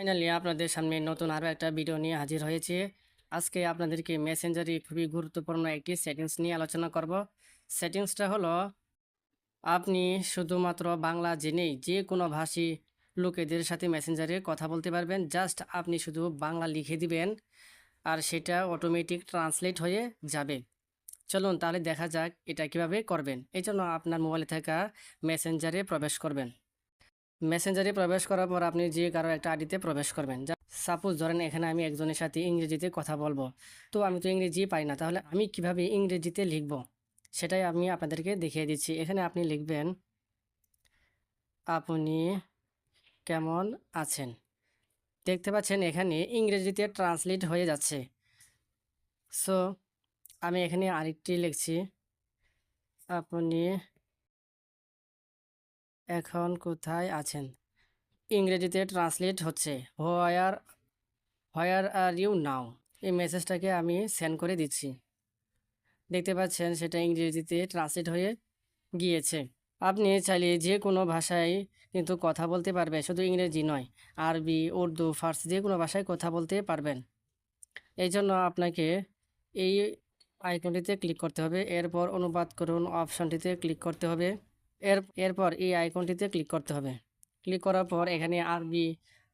Finally আপনাদের সামনে নতুন আরও একটা ভিডিও নিয়ে হাজির হয়েছে। আজকে আপনাদেরকে মেসেঞ্জারে খুবই গুরুত্বপূর্ণ একটি সেটিংস নিয়ে আলোচনা করব। সেটিংসটা হলো, আপনি শুধুমাত্র বাংলা জেনেই যে কোনো ভাষী লোকেদের সাথে মেসেঞ্জারে কথা বলতে পারবেন। জাস্ট আপনি শুধু বাংলা লিখে দিবেন আর সেটা অটোমেটিক ট্রান্সলেট হয়ে যাবে। চলুন তাহলে দেখা যাক এটা কীভাবে করবেন। এই জন্য আপনার মোবাইলে থাকা মেসেঞ্জারে প্রবেশ করবেন। মেসেঞ্জারে প্রবেশ করার পর আপনি যে কারও একটা আইডিতে প্রবেশ করবেন। যা সাপোজ ধরেন এখানে আমি একজনের সাথে ইংরেজিতে কথা বলব। তো আমি তো ইংরেজি পাই না, তাহলে আমি কীভাবে ইংরেজিতে লিখব? সেটাই আমি আপনাদেরকে দেখিয়ে দিচ্ছি। এখানে আপনি লিখবেন, আপনি কেমন আছেন? দেখতে পাচ্ছেন এখানে ইংরেজিতে ট্রান্সলেট হয়ে যাচ্ছে। সো আমি এখানে আরেকটি লিখছি, আপনি এখন কোথায় আছেন? ইংরেজিতে ট্রান্সলেট হচ্ছে। Where where are you now? এই মেসেজটাকে আমি সেন্ড করে দিচ্ছি। দেখতে পাচ্ছেন, সেটা ইংরেজিতে ট্রান্সলেট হয়ে গিয়েছে। আপনি চাইলে যে কোনো ভাষায় কিন্তু কথা বলতে পারবেন, শুধু ইংরেজি নয়, আরবি, উর্দু, ফার্সি যে কোনো ভাষায় কথা বলতে পারবেন। এই জন্য আপনাকে এই আইকনটিতে ক্লিক করতে হবে। এরপর অনুবাদ করুন, অপশনটিতে ক্লিক করতে হবে। এর, এরপর এই আইকনটিতে ক্লিক করতে হবে। ক্লিক করার পর এখানে আরবি,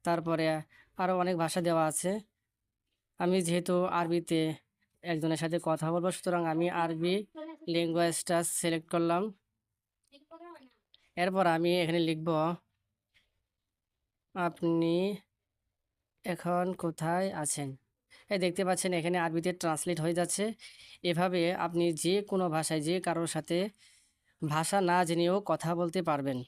তারপরে আরও অনেক ভাষা দেওয়া আছে। আমি যেহেতু আরবিতে একজনের সাথে কথা বলব, সুতরাং আমি আরবি ল্যাঙ্গুয়েজটা সিলেক্ট করলাম। এরপর আমি এখানে লিখব, আপনি এখন কোথায় আছেন? এই দেখতে পাচ্ছেন এখানে আরবিতে ট্রান্সলেট হয়ে যাচ্ছে। এভাবে আপনি যে কোনো ভাষায় যে কারোর সাথে ভাষা না জেনেও কথা বলতে পারবেন।